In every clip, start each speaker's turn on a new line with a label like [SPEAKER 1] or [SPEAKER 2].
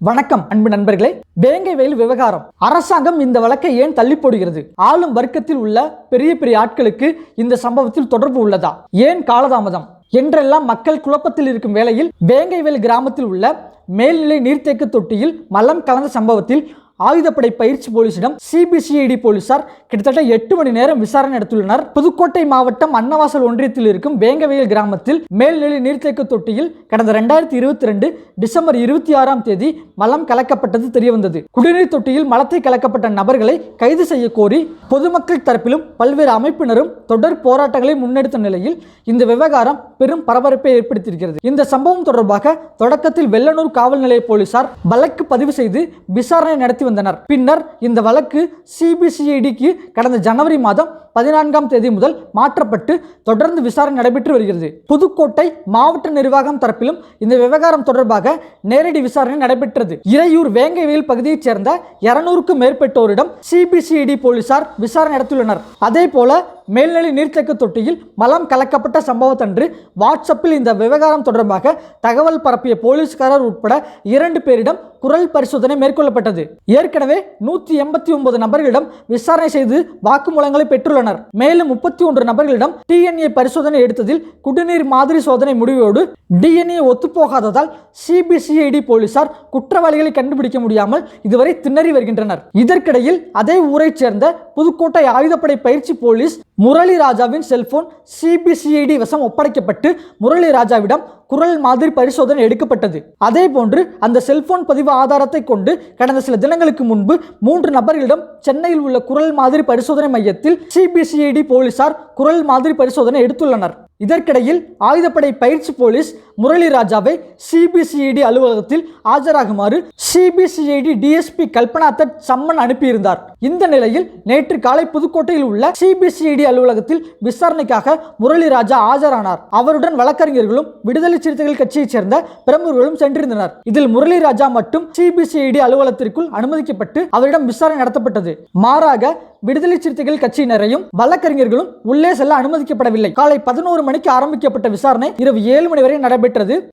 [SPEAKER 1] வணக்கம் அன்பு நண்பர்களே. வேங்கை வயல் விவகாரம். அரசாங்கம் இந்த வழக்கை ஏன் தள்ளி போடுகிறது? ஆளும் வர்க்கத்தில் உள்ள பெரிய பெரிய ஆட்களுக்கு இந்த சம்பவத்தில் தொடர்பு உள்ளதா? ஏன் காலதாமதம்? என்றெல்லாம் மக்கள் குழப்பத்தில் இருக்கும் வேளையில் வேங்கைவேல் கிராமத்தில் உள்ள மேல்நிலை நீர்த்தேக்க தொட்டியில் மலம் கலந்த சம்பவத்தில் ஆயுதப்படை பயிற்சி போலீசிடம் சிபிசிஐடி போலீசார் கிட்டத்தட்ட எட்டு மணி நேரம் விசாரணை நடத்தியுள்ளனர். புதுக்கோட்டை மாவட்டம் அன்னவாசல் ஒன்றியத்தில் இருக்கும் வேங்கவயல் கிராமத்தில் மேல்நிலை நீர்த்தேக்க தொட்டியில் கடந்த ரெண்டாயிரத்தி இருபத்தி ரெண்டு டிசம்பர் இருபத்தி ஆறாம் தேதி மலம் கலக்கப்பட்டது தெரியவந்தது. குடிநீர் தொட்டியில் மலத்தை கலக்கப்பட்ட நபர்களை கைது செய்ய கோரி பொதுமக்கள் தரப்பிலும் பல்வேறு அமைப்பினரும் தொடர் போராட்டங்களை முன்னெடுத்த நிலையில் இந்த விவகாரம் பெரும் பரபரப்பை ஏற்படுத்தியிருக்கிறது. இந்த சம்பவம் தொடர்பாக தொடக்கத்தில் வெள்ளனூர் காவல் நிலைய போலீசார் வழக்கு பதிவு செய்து விசாரணை நடத்தி வந்தனர். பின்னர் இந்த வழக்கு சிபிசிஐடிக்கு கடந்த ஜனவரி மாதம் பதினான்காம் தேதி முதல் மாற்றப்பட்டு தொடர்ந்து விசாரணை நடைபெற்று வருகிறது. புதுக்கோட்டை மாவட்ட நிர்வாகம் தரப்பிலும் இந்த விவகாரம் தொடர்பாக நேரடி விசாரணை நடைபெற்றது. இறையூர் வேங்கைவேல் பகுதியைச் சேர்ந்த இருநூறுக்கும் மேற்பட்டோரிடம் சிபிசிஐடி போலீசார் விசாரணை நடத்தியுள்ளனர். அதே போல மேல்நிலை நீர்த்தேக்க தொட்டியில் மலம் கலக்கப்பட்ட சம்பவத்தன்று வாட்ஸ்அப்பில் இந்த விவகாரம் தொடர்பாக தகவல் பரப்பிய போலீஸ்காரர் உட்பட இரண்டு பேரிடம் குரல் பரிசோதனை மேற்கொள்ளப்பட்டது. ஏற்கனவே நூற்றி எண்பத்தி ஒன்பது நபர்களிடம் விசாரணை செய்து வாக்குமூலங்களை பெற்றுள்ளனர். மேலும் முப்பத்தி ஒன்று நபர்களிடம் டிஎன்ஏ பரிசோதனை எடுத்ததில் குடிநீர் மாதிரி சோதனை முடிவோடு டிஎன்ஏ ஒத்துப்போகாததால் சிபிசிஐடி போலீசார் குற்றவாளிகளை கண்டுபிடிக்க முடியாமல் இதுவரை திணறி வருகின்றனர். இதற்கிடையில் அதே ஊரைச் சேர்ந்த புதுக்கோட்டை ஆயுதப்படை பயிற்சி போலீஸ் முரளி ராஜாவின் செல்போன் சிபிசிஐடி வசம் ஒப்படைக்கப்பட்டு முரளி ராஜாவிடம் குரல் மாதிரி பரிசோதனை எடுக்கப்பட்டது. அதே போன்று அந்த செல்போன் பதிவு ஆதாரத்தை கொண்டு கடந்த சில தினங்களுக்கு முன்பு மூன்று நபர்களிடம் சென்னையில் உள்ள குரல் மாதிரி பரிசோதனை மையத்தில் சிபிசிஐடி போலீசார் குரல் மாதிரி பரிசோதனை எடுத்துள்ளனர். இதற்கிடையில் ஆயுதப்படை பயிற்சி போலீஸ் முரளி ராஜாவை சிபிசிஐடி அலுவலகத்தில் ஆஜராகுமாறு சிபிசிஐடி டிஎஸ்பி கல்பனா தட் சம்மன் அனுப்பியிருந்தார். இந்த நிலையில் நேற்று காலை புதுக்கோட்டையில் உள்ள சிபிசிஐடி அலுவலகத்தில் விசாரணைக்காக முரளி ராஜா ஆஜரானார். அவருடன் வழக்கறிஞர்களும் விடுதலை சிறுத்தைகள் கட்சியைச் சேர்ந்த பிரமுகர்களும் சென்றிருந்தனர். இதில் முரளி ராஜா மட்டும் சிபிசிஐடி அலுவலகத்திற்குள் அனுமதிக்கப்பட்டு அவரிடம் விசாரணை நடத்தப்பட்டது. மாறாக விடுதலை சிறுத்தைகள் கட்சியினரையும் வழக்கறிஞர்களும் உள்ளே செல்ல அனுமதிக்கப்படவில்லை. காலை பதினோரு மணிக்கு ஆரம்பிக்கப்பட்ட விசாரணை இரவு ஏழு மணி வரை நடைபெற்றது.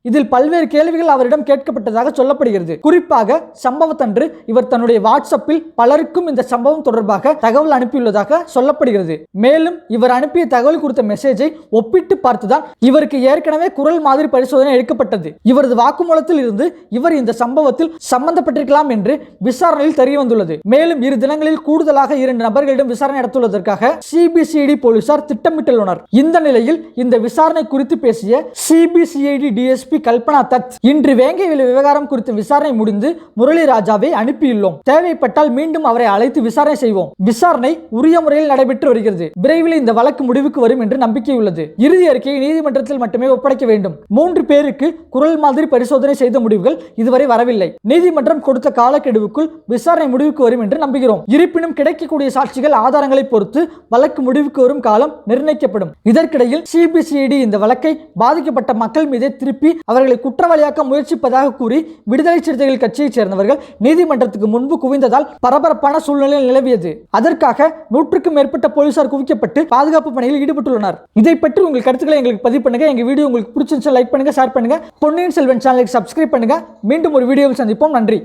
[SPEAKER 1] இதில் பல்வேறு கேள்விகள் அவரிடம் கேட்கப்பட்டதாக சொல்லப்படுகிறது. குறிப்பாக சம்பவத்தன்று இவர் தன்னுடைய வாட்ஸ்அப்பில் பலருக்கும் இந்த சம்பவம் தொடர்பாக தகவல் அனுப்பியுள்ளதாக சொல்லப்படுகிறது. மேலும் இவர் அனுப்பிய தகவல் குறித்த மெசேஜை ஒப்பிட்டு பார்த்துதான் இவருக்கு ஏற்கனவே குரல் மாதிரி பரிசோதனை எடுக்கப்பட்டது. இவரது வாக்குமூலத்தில் இருந்து இவர் இந்த சம்பவத்தில் சம்பந்தப்பட்டிருக்கலாம் என்று விசாரணையில் தெரிய வந்துள்ளது மேலும் இரு தினங்களில் கூடுதலாக இரண்டு நபர்களிடம் விசாரணை நடத்துவதற்காக சிபிசிஐடி போலீசார் திட்டமிட்டுள்ளனர். இந்த நிலையில் இந்த விசாரணை குறித்து பேசிய சிபிசிஐடி டிஎஸ்பி கல்பனா தத் இன்று வேங்கை விவகாரம் குறித்து விசாரணை முடிந்து முரளி ராஜாவை அனுப்பியுள்ளோம். தேவைப்பட்டால் மீண்டும் அவரை அழைத்து விசாரணை செய்வோம். விசாரணை உரிய முறையில் நடைபெற்று வருகிறது. விரைவில் இந்த வழக்கு முடிவுக்கு வரும் என்று நம்பிக்கை உள்ளது. இறுதி அறிக்கையை நீதிமன்றத்தில் மட்டுமே ஒப்படைக்க வேண்டும். மூன்று பேருக்கு குரல் மாதிரி பரிசோதனை செய்த முடிவுகள் இதுவரை வரவில்லை. நீதிமன்றம் கொடுத்த காலக்கெடுவுக்குள் விசாரணை முடிவுக்கு வரும் என்று நம்புகிறோம். இருப்பினும் கிடைக்கக்கூடிய சாட்சிகள் ஆதாரங்களை பொறுத்து வழக்கு முடிவுக்கு வரும் காலம் நிர்ணயிக்கப்படும். இதற்கிடையில் சிபிசிஐடி இந்த வழக்கை பாதிக்கப்பட்ட மக்கள் மீது திருப்பி அவர்களை குற்றவாளியாக்க முயற்சிப்பதாக கூறி விடுதலை சிறுத்தைகள் கட்சியைச் சேர்ந்தவர்கள் நீதிமன்றத்துக்கு முன்பு குவிந்ததால் பரபரப்பான சூழ்நிலை நிலவியது. அதற்காக நூற்றுக்கும் மேற்பட்ட போலீசார் குவிக்கப்பட்டு பாதுகாப்பு பணியில் ஈடுபட்டுள்ளனர். இதை பற்றி உங்கள் கருத்துக்களை எங்களுக்கு பதிவு பண்ணுங்க. எங்க வீடியோ உங்களுக்கு பிடிச்சிருந்தா லைக் பண்ணுங்க ஷேர் பண்ணுங்க. பொன்னியின் செல்வன் சேனலுக்கு சப்ஸ்கிரைப் பண்ணுங்க. மீண்டும் ஒரு வீடியோவில் சந்திப்போம். நன்றி.